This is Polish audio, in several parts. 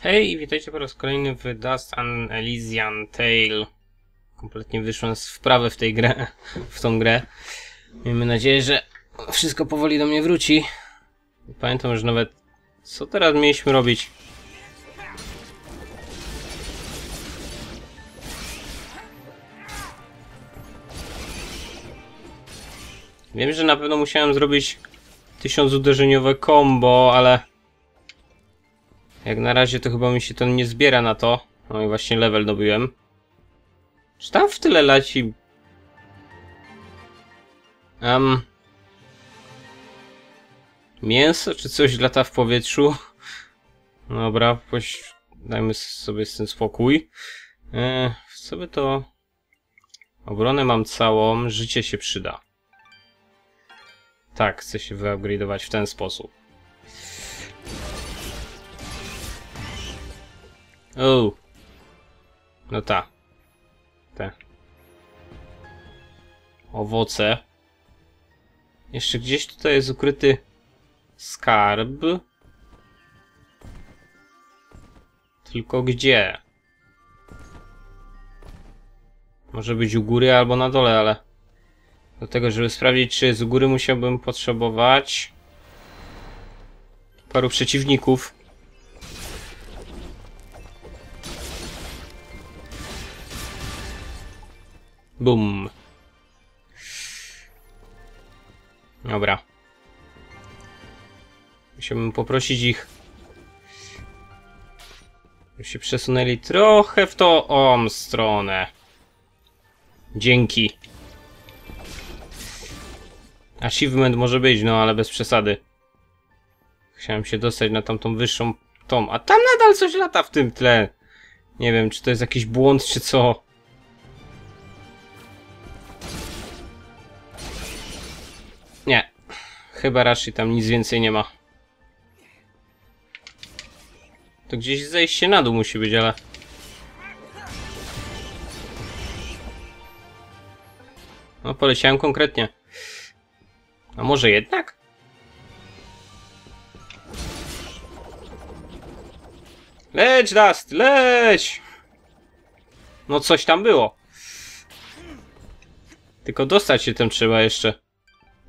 Hej, witajcie po raz kolejny w Dust and Elysian Tale. Kompletnie wyszłem z wprawy w tej grę, w tą grę. Miejmy nadzieję, że wszystko powoli do mnie wróci. Pamiętam, że nawet... Co teraz mieliśmy robić? Wiem, że na pewno musiałem zrobić tysiąc uderzeniowe combo, ale... Jak na razie to chyba mi się to nie zbiera na to. No i właśnie level dobyłem. Czy tam w tyle leci... Um... Mięso czy coś lata w powietrzu? Dobra, poś... dajmy sobie z tym spokój. Co by to... Obronę mam całą, życie się przyda. Tak, chcę się wyupgrade'ować w ten sposób. O. No ta. Te. Owoce. Jeszcze gdzieś tutaj jest ukryty skarb. Tylko gdzie? Może być u góry albo na dole, ale do tego, żeby sprawdzić, czy jest u góry, musiałbym potrzebować paru przeciwników. Bum. Dobra. Musiałbym poprosić ich, żeby się przesunęli trochę w tą stronę. Dzięki. Achievement może być, no ale bez przesady. Chciałem się dostać na tamtą wyższą tą, a tam nadal coś lata w tym tle. Nie wiem, czy to jest jakiś błąd, czy co. Chyba raczej tam nic więcej nie ma. To gdzieś zejście na dół musi być, ale... No, poleciałem konkretnie. A może jednak? Leć, Dust, leć! No coś tam było. Tylko dostać się tym trzeba jeszcze.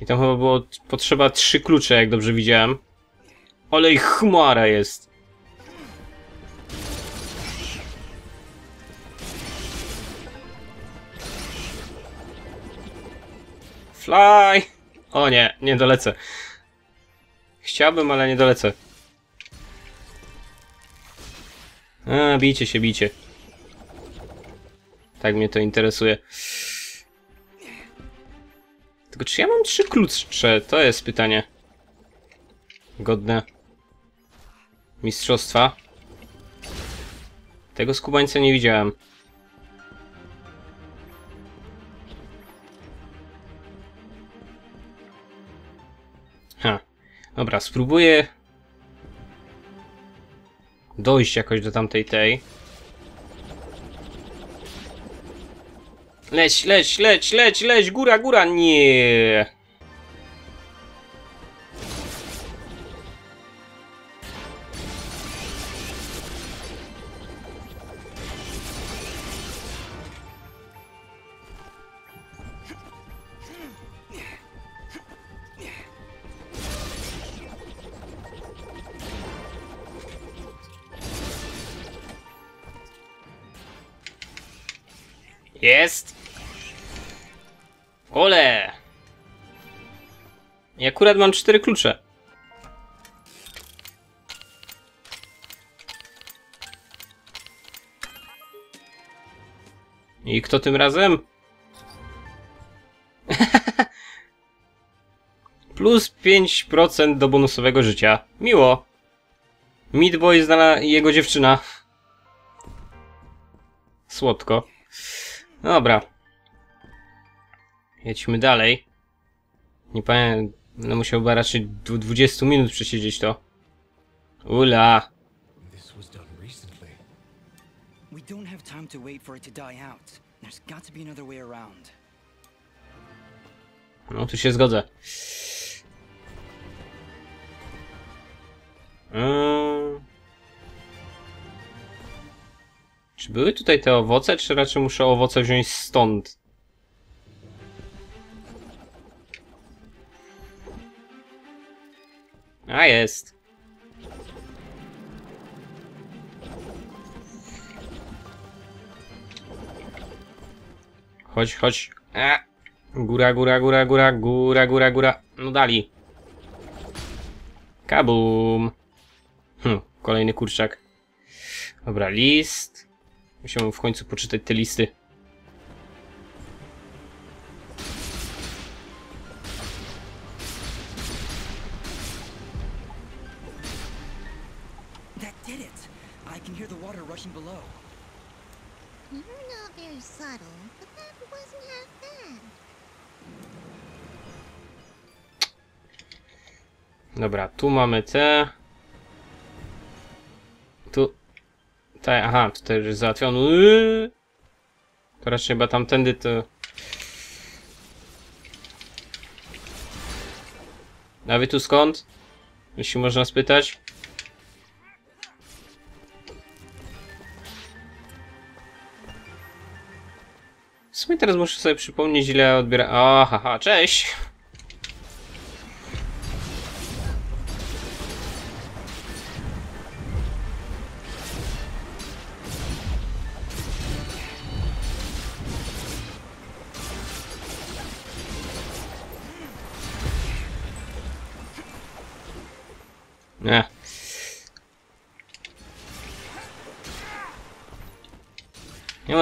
I tam chyba było potrzeba trzy klucze, jak dobrze widziałem. Ale ich chmara jest. Fly! O nie, nie dolecę. Chciałbym, ale nie dolecę. A, bijcie się, bijcie. Tak mnie to interesuje. Tylko czy ja mam trzy klucze? To jest pytanie. Godne. Mistrzostwa. Tego skubańca nie widziałem. Ha. Dobra, spróbuję dojść jakoś do tamtej tej. Leć, leć, leć, leć, leć, góra, góra, nie. Jest! Ole! I akurat mam cztery klucze. I kto tym razem? Plus 5% do bonusowego życia. Miło. Meat Boy znana jego dziewczyna. Słodko. Dobra. Jedźmy dalej. Nie pamiętam, no musiałby raczej 20 minut przesiedzieć to. Ula. We don't have time to wait for it to die out. There's got to be another way around. No tu się zgodzę. Eee... Czy były tutaj te owoce, czy raczej muszę owoce wziąć stąd? A jest. Chodź, chodź. A. Góra, góra, góra, góra, góra, góra, góra. No dali. Kabum. Hm, kolejny kurczak. Dobra, list. Musiałem w końcu poczytać te listy. That did it! I Aha, tutaj już jest załatwiony. Yy. To raczej chyba tamtędy to. A wy tu skąd? Jeśli można spytać. W sumie teraz muszę sobie przypomnieć ile odbiera. O, haha, cześć!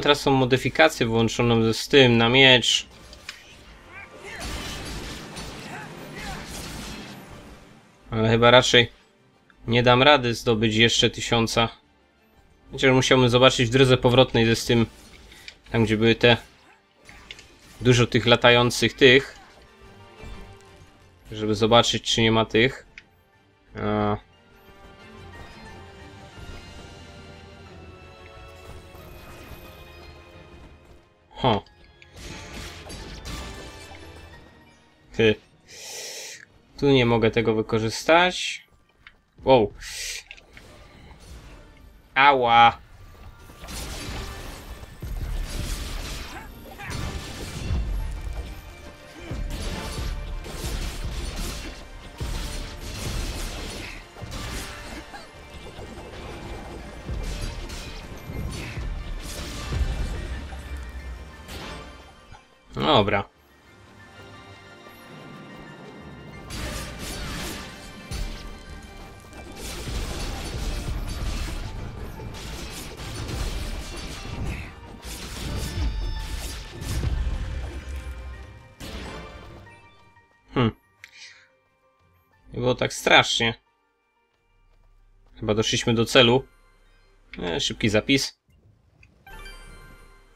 Teraz są modyfikacje włączone z tym na miecz. Ale chyba raczej nie dam rady zdobyć jeszcze tysiąca. Chociaż musiałbym zobaczyć w drodze powrotnej ze z tym, tam gdzie były te dużo tych latających tych, żeby zobaczyć czy nie ma tych. A. Ty. Tu nie mogę tego wykorzystać. Wow. Ała. Dobra. Hmm. Było tak strasznie. Chyba doszliśmy do celu. E, szybki zapis.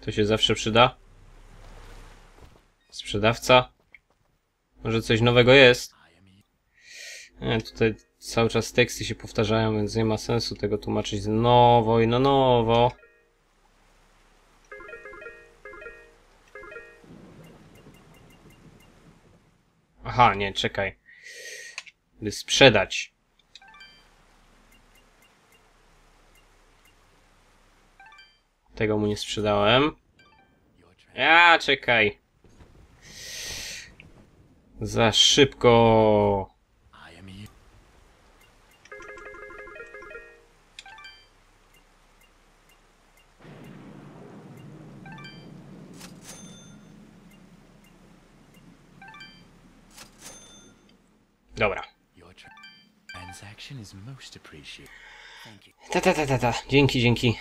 To się zawsze przyda. Sprzedawca. Może coś nowego jest. Nie, tutaj cały czas teksty się powtarzają, więc nie ma sensu tego tłumaczyć nowo i na nowo. Aha, nie, czekaj. By sprzedać. Tego mu nie sprzedałem. Ja, czekaj. Za szybko. Dobra. Ta, ta, ta, ta, ta. Dzięki, dzięki.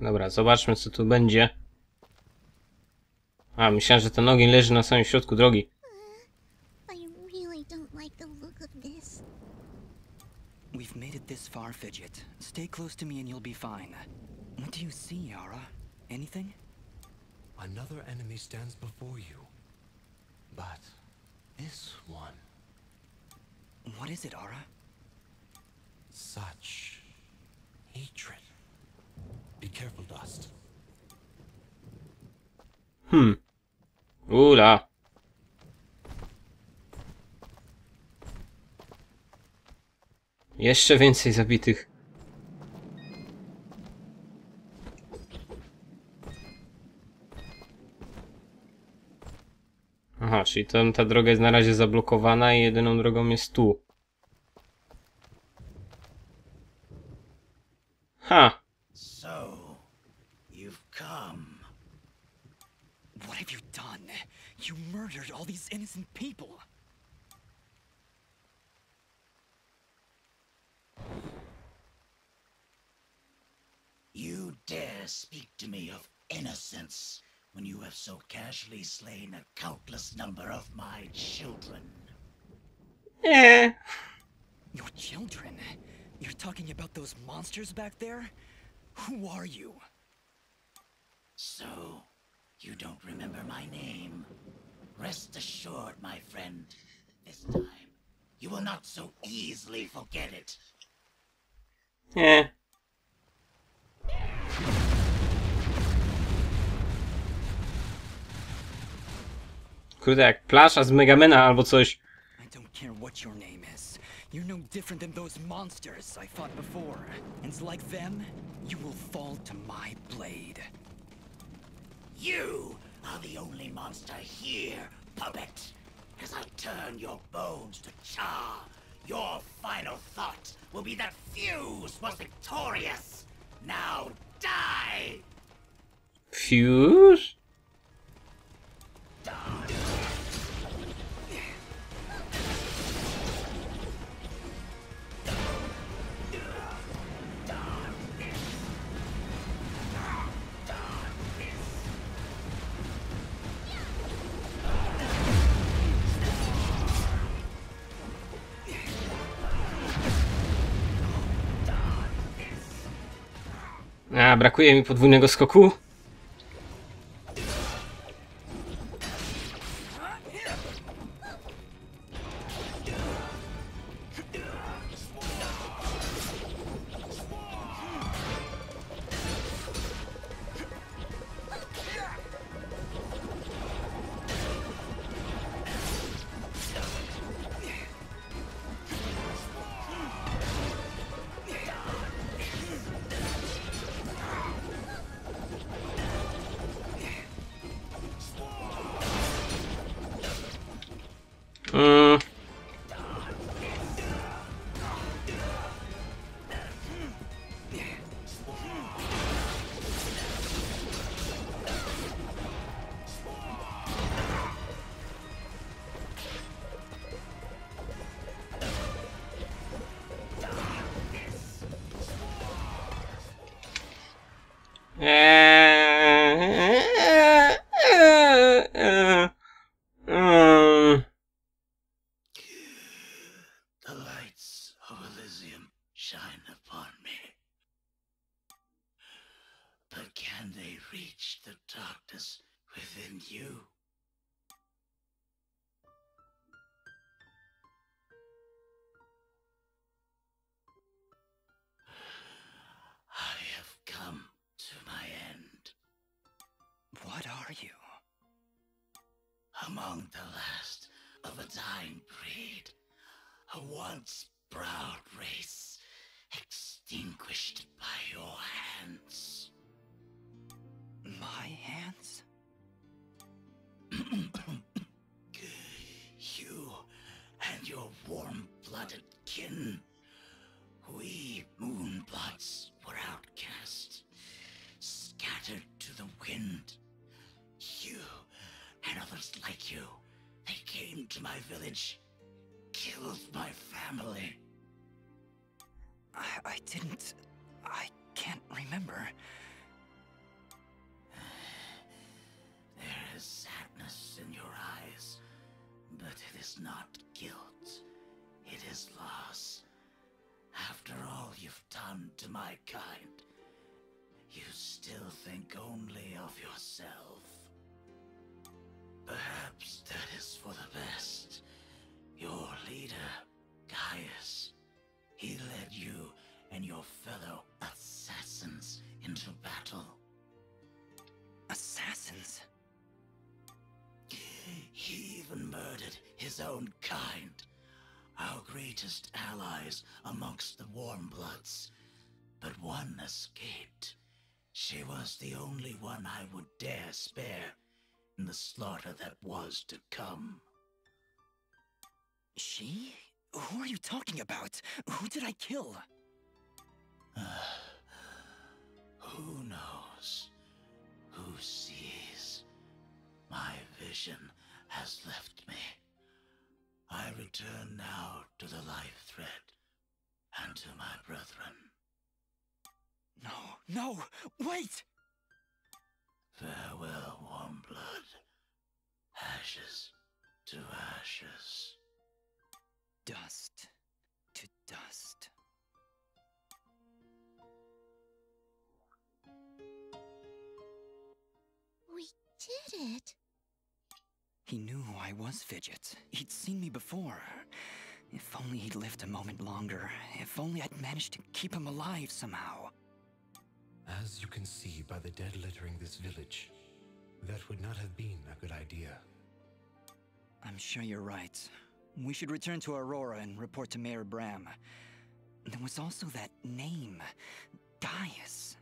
Dobra, zobaczmy co tu będzie. A, myślałem, że ten ogień leży na samym środku drogi. We've made it this far, Fidget. Stay close to me and you'll be fine. What do you see, Yara? Anything? Another enemy stands before you. But this one, What is it, Ara? such hatred. Hmm. Ula. Jeszcze więcej zabitych. Aha, czyli ta droga jest na razie zablokowana i jedyną drogą jest tu. Ha! So, you've come. What have you done? You murdered all these innocent people. You dare speak to me of innocence when you have so casually slain a countless number of my children. Nie. Your children? You're talking about those monsters back there? Who are you? So, you don't remember my name? Rest assured, my friend, this time you will not so easily forget it. Yeah. Kurde, jak plasza z Megamena albo coś. I don't care what your name is. You're no different than those monsters I fought before. And like them, you will fall to my blade. You are the only monster here, puppet. As I turn your bones to char, your final thought will be that Fuse was victorious. Now die! Fuse? A, brakuje mi podwójnego skoku. Uh, proud race, extinguished by your hands. My hands? You and your warm-blooded kin, we Moonbloods were outcast, scattered to the wind. You and others like you, they came to my village, killed my family. I, I didn't. I can't remember. There is sadness in your eyes, but it is not guilt. It is loss. After all you've done to my kind, you still think only of yourself. Perhaps that is for the best. Your leader, Gaius, he led you and your fellow assassins into battle. Assassins? He even murdered his own kind. our greatest allies amongst the Warmbloods, but one escaped. She was the only one I would dare spare in the slaughter that was to come. She? Who are you talking about? Who did I kill? Who knows? Who sees? My vision has left me. I return now to the life thread and to my brethren. No, no, wait! Farewell, warm blood. Ashes to ashes. Dust to dust. We did it. He knew who I was, Fidget. He'd seen me before. If only he'd lived a moment longer. If only I'd managed to keep him alive somehow. As you can see by the dead littering this village, that would not have been a good idea. I'm sure you're right. We should return to Aurora and report to Mayor Bram. There was also that name, Gaius.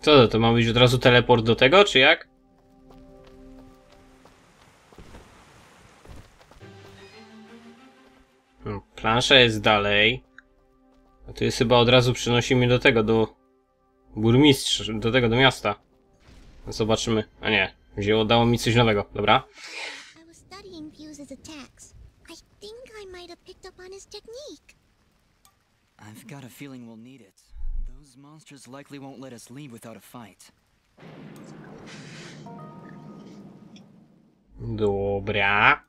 Co to, to ma być od razu teleport do tego, czy jak? Hmm, Plansza jest dalej. A to jest chyba od razu przynosi mnie do tego, do burmistrza, do tego, do miasta. Zobaczymy. A nie, wzięło, dało mi coś nowego, dobra. I've got a feeling we'll need it. Those monsters likely won't let us leave without a fight. Dobra.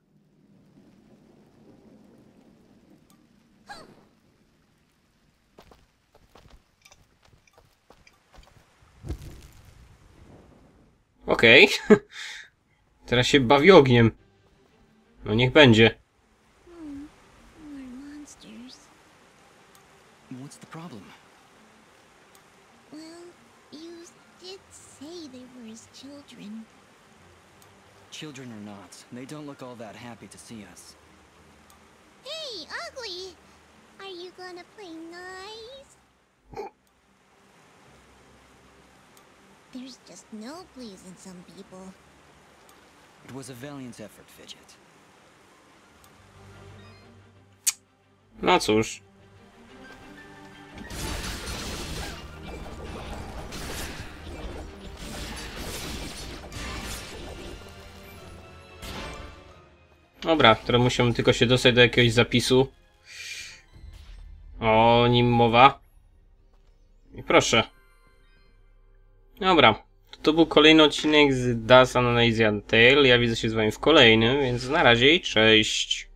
Okej. Teraz się bawi ogniem. No niech będzie. Hmm. More monsters. What's the problem? Well, you did say they were his children. Children or not, they don't look all that happy to see us. Hey, ugly! Are you gonna play nice? There's just no pleasing some people. It was a valiant effort, Fidget. No cóż. Dobra, teraz musimy tylko się dostać do jakiegoś zapisu. O nim mowa. I proszę. Dobra. To, był kolejny odcinek z Das Analysian Tale. Ja widzę się z wami w kolejnym, więc na razie i cześć.